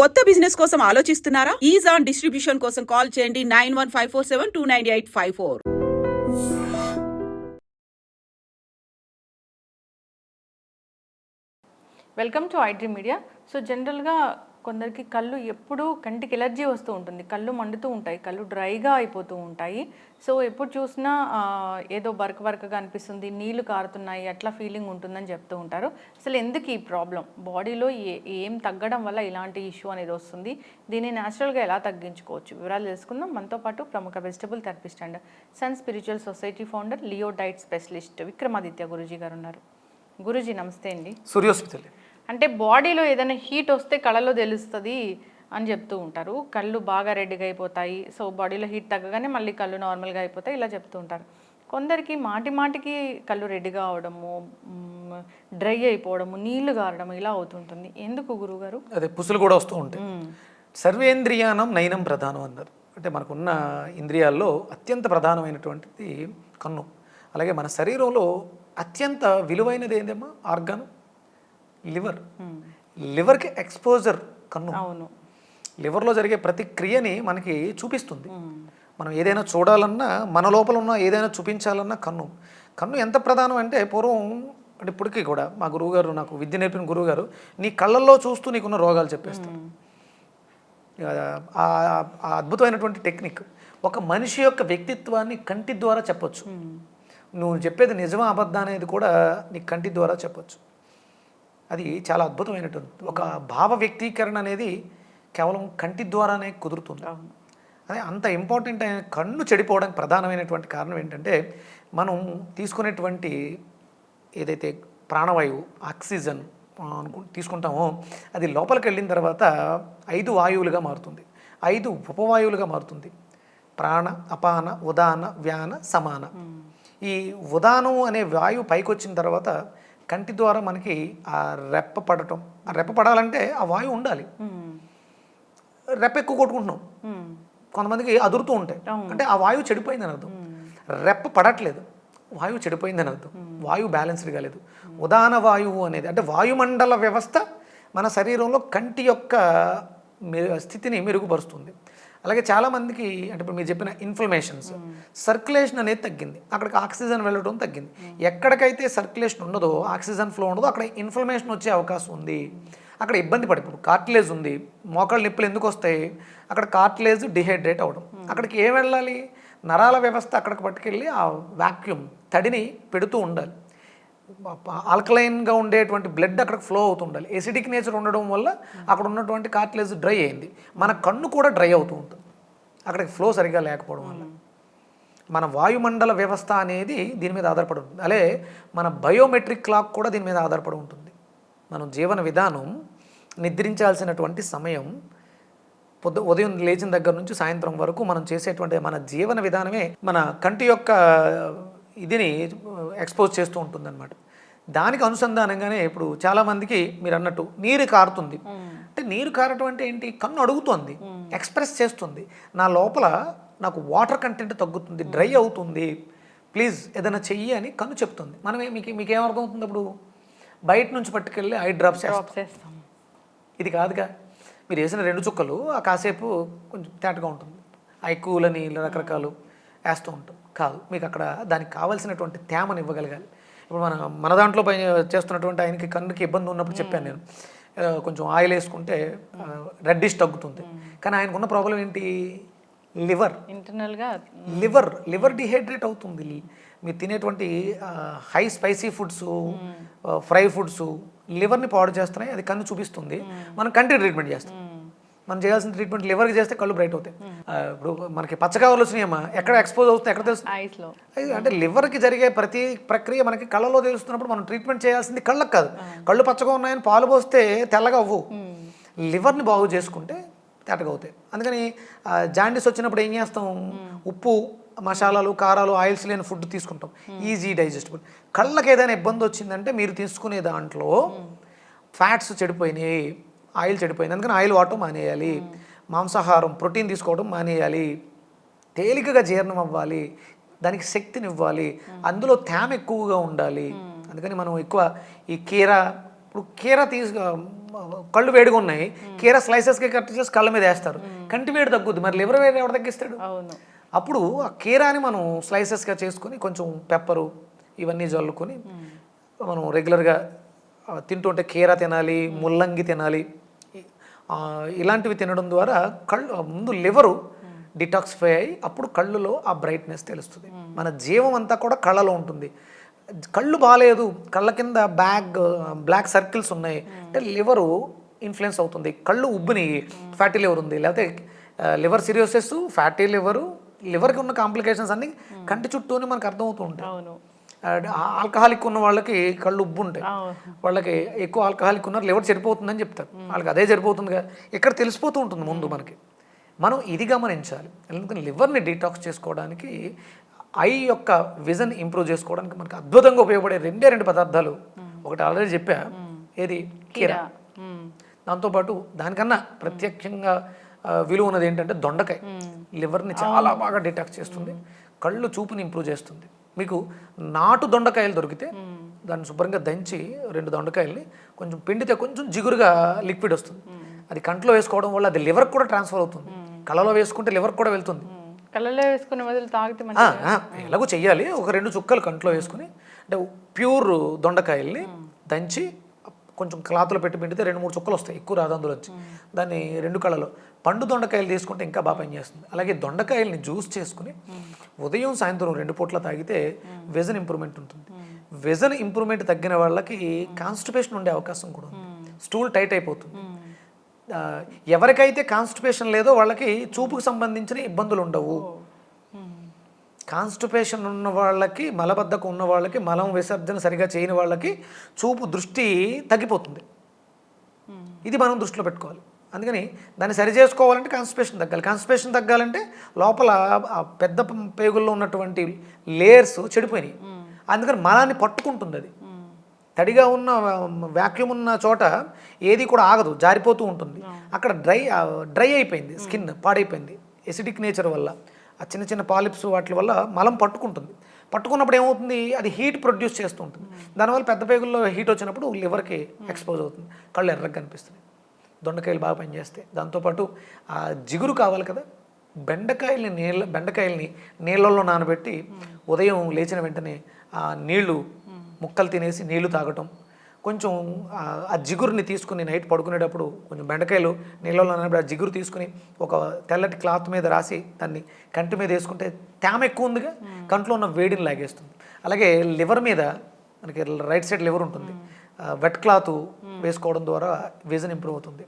కొత్త బిజినెస్ కోసం ఆలోచిస్తున్నారా? ఈజ్ ఆన్ డిస్ట్రిబ్యూషన్ కోసం కాల్ చేయండి nine one five four seven two nine eight five four. Welcome to iDream media so జనరల్గా కొందరికి కళ్ళు ఎప్పుడూ కంటికి ఎలర్జీ వస్తూ ఉంటుంది. కళ్ళు మండుతూ ఉంటాయి. కళ్ళు డ్రైగా అయిపోతూ ఉంటాయి. సో ఎప్పుడు చూసినా ఏదో బరక బరకగా అనిపిస్తుంది. నీళ్ళు కారుతున్నాయి. అట్లా ఫీలింగ్ ఉంటుందని చెప్తూ ఉంటారు. అసలు ఎందుకు ఈ ప్రాబ్లం? బాడీలో ఏ ఏం తగ్గడం వల్ల ఇలాంటి ఇష్యూ అనేది వస్తుంది? దీన్ని న్యాచురల్గా ఎలా తగ్గించుకోవచ్చు? వివరాలు తెలుసుకుందాం. మనతో పాటు ప్రముఖ vegetable therapist and sun spiritual society founder Leo diet specialist Vikramaditya Guruji గారు ఉన్నారు. గురూజీ నమస్తే అండి. సూర్యోస్మితలే అంటే బాడీలో ఏదైనా హీట్ వస్తే కళ్ళలో తెలుస్తుంది అని చెప్తూ ఉంటారు. కళ్ళు బాగా రెడ్డిగా అయిపోతాయి. సో బాడీలో హీట్ తగ్గగానే మళ్ళీ కళ్ళు నార్మల్గా అయిపోతాయి ఇలా చెప్తూ ఉంటారు. కొందరికి మాటి మాటికి కళ్ళు రెడ్డిగా అవడము డ్రై అయిపోవడము నీళ్ళు గారడము ఇలా అవుతుంటుంది. ఎందుకు గురువుగారు? అదే పుసులు కూడా వస్తూ ఉంటాయి. సర్వేంద్రియానం నయనం ప్రధానం అన్నారు. అంటే మనకున్న ఇంద్రియాల్లో అత్యంత ప్రధానమైనటువంటిది కన్ను. అలాగే మన శరీరంలో అత్యంత విలువైనది ఏందమ్మా? ఆర్గాన్. లివర్. లివర్కి ఎక్స్పోజర్ కన్ను. అవును. లివర్లో జరిగే ప్రతి క్రియని మనకి చూపిస్తుంది. మనం ఏదైనా చూడాలన్నా మన లోపల ఉన్న ఏదైనా చూపించాలన్నా కన్ను. కన్ను ఎంత ప్రధానం అంటే పూర్వం అంటే ఇప్పటికీ కూడా మా గురువుగారు నాకు విద్య నేర్పిన గురువుగారు నీ కళ్ళల్లో చూస్తూ నీకున్న రోగాలు చెప్పేస్తారు. ఆ అద్భుతమైనటువంటి టెక్నిక్. ఒక మనిషి యొక్క వ్యక్తిత్వాన్ని కంటి ద్వారా చెప్పొచ్చు. నువ్వు చెప్పేది నిజమా అబద్ధం అనేది కూడా నీ కంటి ద్వారా చెప్పొచ్చు. అది చాలా అద్భుతమైనటువంటి ఒక భావ వ్యక్తీకరణ అనేది కేవలం కంటి ద్వారానే కుదురుతుంది. అదే అంత ఇంపార్టెంట్ అయిన కన్ను చెడిపోవడానికి ప్రధానమైనటువంటి కారణం ఏంటంటే మనం తీసుకునేటువంటి ఏదైతే ప్రాణవాయువు ఆక్సిజన్ అనుకు తీసుకుంటామో అది లోపలికి వెళ్ళిన తర్వాత ఐదు వాయువులుగా మారుతుంది. ఐదు ఉపవాయువులుగా మారుతుంది. ప్రాణ అపాన ఉదాన వ్యాన సమాన. ఈ ఉదానం అనే వాయువు పైకి వచ్చిన తర్వాత కంటి ద్వారా మనకి ఆ రెప్ప పడటం. ఆ రెప్ప పడాలంటే ఆ వాయువు ఉండాలి. రెప్ప ఎక్కువ కొట్టుకుంటున్నాం. కొంతమందికి అదురుతూ ఉంటాయి. అంటే ఆ వాయువు చెడిపోయిందని అర్థం. రెప్ప పడట్లేదు. వాయువు చెడిపోయిందని అర్థం. వాయువు బ్యాలెన్స్డ్ కాలేదు ఉదాన వాయువు అనేది అంటే వాయుమండల వ్యవస్థ మన శరీరంలో కంటి యొక్క స్థితిని మెరుగుపరుస్తుంది. అలాగే చాలామందికి అంటే ఇప్పుడు మీరు చెప్పిన ఇన్ఫ్లమేషన్స్ సర్క్యులేషన్ అనేది తగ్గింది. అక్కడికి ఆక్సిజన్ వెళ్ళడం తగ్గింది. ఎక్కడికైతే సర్క్యులేషన్ ఉండదో ఆక్సిజన్ ఫ్లో ఉండదో అక్కడ ఇన్ఫ్లమేషన్ వచ్చే అవకాశం ఉంది. అక్కడ ఇబ్బంది పడి ఇప్పుడు కార్టిలేజ్ ఉంది. మోకాళ్ళ నిప్పులు ఎందుకు వస్తాయి? అక్కడ కార్టిలేజ్ డిహైడ్రేట్ అవ్వడం. అక్కడికి ఏం వెళ్ళాలి? నరాల వ్యవస్థ అక్కడికి పట్టుకెళ్ళి ఆ వ్యాక్యూమ్ తడిని పెడుతూ ఉండాలి. ఆల్కలైన్గా ఉండేటువంటి బ్లడ్ అక్కడికి ఫ్లో అవుతుండాలి. ఎసిడిక్ నేచర్ ఉండడం వల్ల అక్కడ ఉన్నటువంటి కార్టిలేజ్ డ్రై అయింది. మన కన్ను కూడా డ్రై అవుతూ ఉంటుంది. అక్కడికి ఫ్లో సరిగా లేకపోవడం వల్ల. మన వాయుమండల వ్యవస్థ అనేది దీని మీద ఆధారపడి ఉంటుంది. అలాగే మన బయోమెట్రిక్ క్లాక్ కూడా దీని మీద ఆధారపడి ఉంటుంది. మనం జీవన విధానం నిద్రించాల్సినటువంటి సమయం పొద్దు ఉదయం లేచిన దగ్గర నుంచి సాయంత్రం వరకు మనం చేసేటువంటి మన జీవన విధానమే మన కంటి యొక్క ఇదిని ఎక్స్పోజ్ చేస్తూ ఉంటుందన్నమాట. దానికి అనుసంధానంగానే ఇప్పుడు చాలామందికి మీరు అన్నట్టు నీరు కారుతుంది. అంటే నీరు కారటం అంటే ఏంటి? కన్ను అడుగుతోంది ఎక్స్ప్రెస్ చేస్తుంది. నా లోపల నాకు వాటర్ కంటెంట్ తగ్గుతుంది డ్రై అవుతుంది. ప్లీజ్ ఏదైనా చెయ్యి అని కన్ను చెప్తుంది. మనమే మీకు మీకు ఏమర్థం అవుతుంది అప్పుడు? బయట నుంచి పట్టుకెళ్ళి ఐ డ్రాప్స్ డ్రాప్ చేస్తాం ఇది కాదుగా. మీరు వేసిన రెండు చుక్కలు ఆ కాసేపు కొంచెం తేటగా ఉంటుంది. కూలని ఇలా రకరకాలు. వేస్తూ ఉంటాం. కాదు మీకు అక్కడ దానికి కావాల్సినటువంటి తేమను ఇవ్వగలగాలి. ఇప్పుడు మన మన దాంట్లో పై చేస్తున్నటువంటి ఆయనకి కన్నుకి ఇబ్బంది ఉన్నప్పుడు చెప్పాను నేను. కొంచెం ఆయిల్ వేసుకుంటే రెడ్డిష్ తగ్గుతుంది. కానీ ఆయనకున్న ప్రాబ్లం ఏంటి? లివర్. ఇంటర్నల్గా లివర్ లివర్ డిహైడ్రేట్ అవుతుంది. మీరు తినేటువంటి high spicy foods fry foods లివర్ని పాడు చేస్తున్నాయి అది కన్ను చూపిస్తుంది. మనం కంటి ట్రీట్మెంట్ చేస్తాం. మనం చేయాల్సిన ట్రీట్మెంట్ లివర్కి చేస్తే కళ్ళు బ్రైట్ అవుతాయి. ఇప్పుడు మనకి పచ్చకావలు వచ్చినాయమ్మా ఎక్కడ ఎక్స్పోజ్ అవుతుంది ఎక్కడ తెలుస్తుంది అంటే లివర్కి జరిగే ప్రతి ప్రక్రియ మనకి కళ్ళలో తెలుస్తున్నప్పుడు మనం ట్రీట్మెంట్ చేయాల్సింది కళ్ళకు కాదు. కళ్ళు పచ్చగా ఉన్నాయని పాలు పోస్తే తెల్లగా అవ్వు. లివర్ని బాగు చేసుకుంటే తేటగా అవుతాయి. అందుకని జాండీస్ వచ్చినప్పుడు ఏం చేస్తాం? ఉప్పు మసాలాలు కారాలు ఆయిల్స్ లేని ఫుడ్ తీసుకుంటాం. ఈజీ డైజెస్టబుల్ కళ్ళకి ఏదైనా ఇబ్బంది వచ్చిందంటే మీరు తీసుకునే దాంట్లో ఫ్యాట్స్ చెడిపోయినాయి. ఆయిల్ చెడిపోయింది. అందుకని ఆయిల్ వాడటం మానేయాలి. మాంసాహారం ప్రోటీన్ తీసుకోవడం మానేయాలి. తేలికగా జీర్ణం అవ్వాలి. దానికి శక్తిని ఇవ్వాలి అందులో తేమ ఎక్కువగా ఉండాలి. అందుకని మనం ఎక్కువ ఈ కీర ఇప్పుడు కీర తీసు కళ్ళు వేడిగా ఉన్నాయి. కీర స్లైసెస్కి కట్ చేసి కళ్ళ మీద వేస్తారు. కంటి వేడి తగ్గుద్ది. మరి లివర్ వేడి ఎవరు తగ్గిస్తాడు? అప్పుడు ఆ కీరాని మనం స్లైసెస్గా చేసుకొని కొంచెం పెప్పరు ఇవన్నీ జల్లుకొని మనం రెగ్యులర్గా తింటుంటే కీర తినాలి ముల్లంగి తినాలి. ఇలాంటివి తినడం ద్వారా కళ్ళు ముందు లివరు డిటాక్సిఫై అయ్యి అప్పుడు కళ్ళులో ఆ బ్రైట్నెస్ తెలుస్తుంది. మన జీవం అంతా కూడా కళ్ళలో ఉంటుంది. కళ్ళు బాగాలేదు కళ్ళ కింద బ్యాగ్ బ్లాక్ సర్కిల్స్ ఉన్నాయి. అంటే లివరు ఇన్ఫ్లుయెన్స్ అవుతుంది. కళ్ళు ఉబ్బుని ఫ్యాటీ లివర్ ఉంది. లేకపోతే లివర్ సిరియోసిస్ ఫ్యాటీ లివరు లివర్కి ఉన్న కాంప్లికేషన్స్ అన్ని కంటి చుట్టూనే మనకు అర్థమవుతూ ఉంటాయి. ఆల్కహాలిక్ ఉన్న వాళ్ళకి కళ్ళు ఉబ్బు ఉంటాయి. వాళ్ళకి ఎక్కువ ఆల్కహాలిక్ ఉన్నారు లివర్ చెడిపోతుందని చెప్తారు. వాళ్ళకి అదే సరిపోతుందిగా ఇక్కడ తెలిసిపోతూ ఉంటుంది ముందు మనకి. మనం ఇది గమనించాలి. ఎందుకంటే లివర్ని డీటాక్స్ చేసుకోవడానికి ఐ యొక్క విజన్ ఇంప్రూవ్ చేసుకోవడానికి మనకి అద్భుతంగా ఉపయోగపడే రెండే రెండు పదార్థాలు. ఒకటి ఆల్రెడీ చెప్పా. ఏది? కీర. దాంతోపాటు దానికన్నా ప్రత్యక్షంగా విలువ ఉన్నది ఏంటంటే దొండకాయ. లివర్ని చాలా బాగా డిటాక్స్ చేస్తుంది. కళ్ళు చూపుని ఇంప్రూవ్ చేస్తుంది. మీకు నాటు దొండకాయలు దొరికితే దాన్ని శుభ్రంగా దంచి రెండు దొండకాయల్ని కొంచెం పిండితే కొంచెం జిగురుగా లిక్విడ్ వస్తుంది. అది కంట్లో వేసుకోవడం వల్ల అది లివర్కి కూడా ట్రాన్స్ఫర్ అవుతుంది. కళ్ళలో వేసుకుంటే లివర్ కూడా వెళ్తుంది. కళ్ళలో వేసుకునే బదులు తాగితే ఎలాగో చెయ్యాలి. ఒక రెండు చుక్కలు కంట్లో వేసుకుని అంటే ప్యూర్ దొండకాయల్ని దంచి కొంచెం క్లాత్లో పెట్టి పిండితే రెండు మూడు చుక్కలు వస్తాయి ఎక్కువ రాదు అందులో వచ్చి దాన్ని రెండు కళ్ళలో. పండు దొండకాయలు తీసుకుంటే ఇంకా బాగా పనిచేస్తుంది అలాగే దొండకాయల్ని జ్యూస్ చేసుకుని ఉదయం సాయంత్రం రెండు పూట్ల తాగితే విజన్ ఇంప్రూవ్మెంట్ ఉంటుంది. విజన్ ఇంప్రూవ్మెంట్ తగ్గిన వాళ్ళకి కాన్స్టిపేషన్ ఉండే అవకాశం కూడా ఉంది. స్టూల్ టైట్ అయిపోతుంది. ఎవరికైతే కాన్స్టిపేషన్ లేదో వాళ్ళకి చూపుకు సంబంధించిన ఇబ్బందులు ఉండవు. కాన్స్టిపేషన్ ఉన్న వాళ్ళకి మలబద్ధకం ఉన్న వాళ్ళకి మలం విసర్జన సరిగా చేయని వాళ్ళకి చూపు దృష్టి తగ్గిపోతుంది. ఇది మనం దృష్టిలో పెట్టుకోవాలి. అందుకని దాన్ని సరి చేసుకోవాలంటే కాన్స్టిపేషన్ తగ్గాలి. కాన్స్టిపేషన్ తగ్గాలంటే లోపల పెద్ద పేగుల్లో ఉన్నటువంటి లేయర్స్ చెడిపోయినాయి. అందుకని మలాన్ని పట్టుకుంటుంది అది. తడిగా ఉన్న వ్యాక్యూమ్ ఉన్న చోట ఏది కూడా ఆగదు జారిపోతూ ఉంటుంది. అక్కడ డ్రై డ్రై అయిపోయింది స్కిన్ పాడైపోయింది. ఎసిడిక్ నేచర్ వల్ల. ఆ చిన్న చిన్న పాలిప్స్ వాటి వల్ల మలం పట్టుకుంటుంది. పట్టుకున్నప్పుడు ఏమవుతుంది? అది హీట్ ప్రొడ్యూస్ చేస్తూ ఉంటుంది. దానివల్ల పెద్ద పేగుల్లో హీట్ వచ్చినప్పుడు లివర్కి ఎక్స్పోజ్ అవుతుంది. కళ్ళు ఎర్రగా కనిపిస్తుంది దొండకాయలు బాగా పనిచేస్తాయి. దాంతోపాటు ఆ జిగురు కావాలి కదా? బెండకాయల్ని నీళ్ళ బెండకాయల్ని నీళ్ళల్లో నానబెట్టి ఉదయం లేచిన వెంటనే ఆ నీళ్ళు ముక్కలు తినేసి నీళ్ళు తాగటం కొంచెం ఆ జిగురుని తీసుకుని నైట్ పడుకునేటప్పుడు కొంచెం బెండకాయలు నీళ్ళలో ఆ జిగురు తీసుకుని ఒక తెల్లటి క్లాత్ మీద రాసి దాన్ని కంటి మీద వేసుకుంటే తేమ ఎక్కువ ఉందిగా కంట్లో ఉన్న వేడిని లాగేస్తుంది. అలాగే లివర్ మీద మనకి రైట్ సైడ్ లివర్ ఉంటుంది. వెట్ క్లాత్ వేసుకోవడం ద్వారా విజన్ ఇంప్రూవ్ అవుతుంది.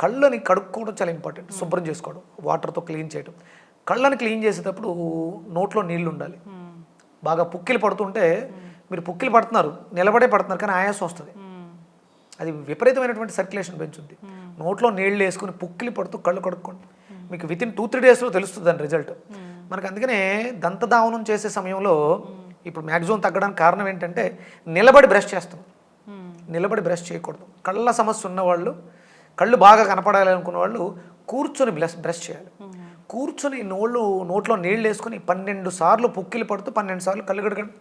కళ్ళని కడుక్కోవడం చాలా ఇంపార్టెంట్ శుభ్రం చేసుకోవడం వాటర్తో క్లీన్ చేయడం. కళ్ళని క్లీన్ చేసేటప్పుడు నోట్లో నీళ్ళు ఉండాలి. బాగా పుక్కిలు పడుతుంటే మీరు పుక్కిలు పడుతున్నారు నిలబడే పడుతున్నారు కానీ ఆయాసం వస్తుంది. అది విపరీతమైనటువంటి సర్క్యులేషన్ పెంచుద్ది నోట్లో నీళ్ళు వేసుకుని పుక్కిలి పడుతూ కళ్ళు కడుక్కోండి. మీకు విత్ ఇన్ టూ త్రీ డేస్లో తెలుస్తుంది దాని రిజల్ట్ మనకు అందుకనే దంతధావనం చేసే సమయంలో ఇప్పుడు మ్యాక్సిమం తగ్గడానికి కారణం ఏంటంటే నిలబడి బ్రష్ చేస్తాం. నిలబడి బ్రష్ చేయకూడదు. కళ్ళ సమస్య ఉన్నవాళ్ళు కళ్ళు బాగా కనపడాలి అనుకున్న వాళ్ళు కూర్చొని బ్రష్ బ్రష్ చేయాలి. కూర్చొని నోళ్ళు నోట్లో నీళ్ళు వేసుకొని పన్నెండు సార్లు పుక్కిలు పడుతూ పన్నెండు సార్లు కళ్ళు కడగండి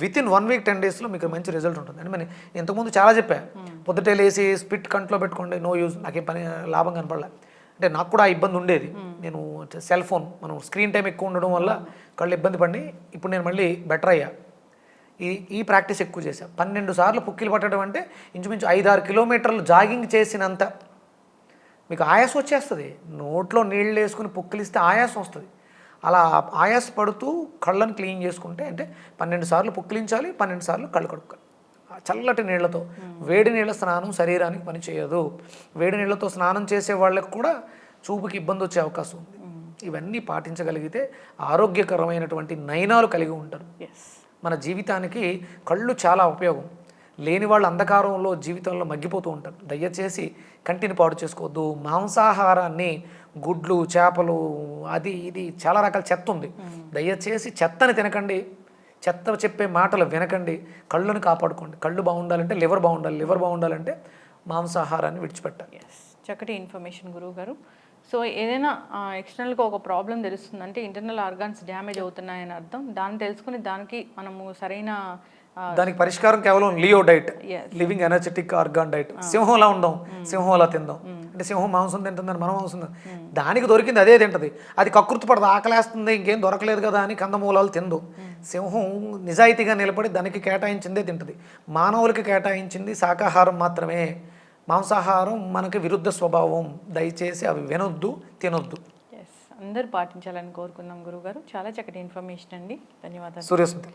with in one week ten డేస్లో మీకు మంచి రిజల్ట్ ఉంటుంది. అంటే మరి ఇంతకుముందు చాలా చెప్పా పొద్దుటే లేసి స్పిట్ కంట్లో పెట్టుకోండి నో యూజ్ నాకేం పని లాభం కనపడలే. అంటే నాకు కూడా ఆ ఇబ్బంది ఉండేది. నేను సెల్ ఫోన్ మనం స్క్రీన్ టైం ఎక్కువ ఉండడం వల్ల కళ్ళు ఇబ్బంది పడి ఇప్పుడు నేను మళ్ళీ బెటర్ అయ్యా. ఈ ఈ ప్రాక్టీస్ ఎక్కువ చేశా. పన్నెండు సార్లు పుక్కిలు పట్టడం అంటే ఇంచుమించు ఐదు ఆరు కిలోమీటర్లు జాగింగ్ చేసినంత. మీకు ఆయాసం వచ్చేస్తుంది. నోట్లో నీళ్ళు వేసుకుని పుక్కిలిస్తే ఆయాసం వస్తుంది. అలా ఆయాస పడుతూ కళ్ళని క్లీన్ చేసుకుంటే అంటే పన్నెండు సార్లు పుక్కిలించాలి పన్నెండు సార్లు కళ్ళు కడుక్కోవాలి. ఆ చల్లటి నీళ్ళతో వేడి నీళ్ళ స్నానం శరీరానికి పని చేయదు. వేడి నీళ్ళతో స్నానం చేసే వాళ్ళకి కూడా చూపుకి ఇబ్బంది వచ్చే అవకాశం ఉంది. ఇవన్నీ పాటించగలిగితే ఆరోగ్యకరమైనటువంటి నయనాలు కలిగి ఉంటారు. మన జీవితానికి కళ్ళు చాలా ఉపయోగం. లేని వాళ్ళు అంధకారంలో జీవితంలో మగ్గిపోతూ ఉంటారు. దయచేసి కంటిని పాడు చేసుకోవద్దు. మాంసాహారాన్ని గుడ్లు చేపలు అది ఇది చాలా రకాల చెత్త ఉంది. దయచేసి చెత్తని తినకండి. చెత్త చెప్పే మాటలు వినకండి. కళ్ళుని కాపాడుకోండి. కళ్ళు బాగుండాలంటే లివర్ బాగుండాలి. లివర్ బాగుండాలంటే మాంసాహారాన్ని విడిచిపెట్టాలి. చక్కటి ఇన్ఫర్మేషన్ గురువు గారు. సో ఏదైనా ఎక్స్టర్నల్గా ఒక ప్రాబ్లం తెలుస్తుందంటే ఇంటర్నల్ ఆర్గాన్స్ డ్యామేజ్ అవుతున్నాయని అర్థం. దాన్ని తెలుసుకుని దానికి మనము సరైన దానికి పరిష్కారం కేవలం Leo diet. Living energetic organ diet. సింహంలా ఉందాం సింహంలా తిందాం. అంటే సింహం మాంసం తింటుందని మనం మాంసం తిందాం. దానికి దొరికింది అదే తింటది. అది కకృతి పడదు ఆకలేస్తుంది ఇంకేం దొరకలేదు కదా అని కందమూలాలు తిందు. సింహం నిజాయితీగా నిలబడి దానికి కేటాయించిందే తింటది. మానవులకి కేటాయించింది శాకాహారం మాత్రమే. మాంసాహారం మనకి విరుద్ధ స్వభావం. దయచేసి అవి వినొద్దు తినొద్దు. అందరూ పాటించాలని కోరుకుందాం గురుగారు చాలా చక్కటి ఇన్ఫర్మేషన్ అండి. ధన్యవాదాలు. సూర్యసుంతలి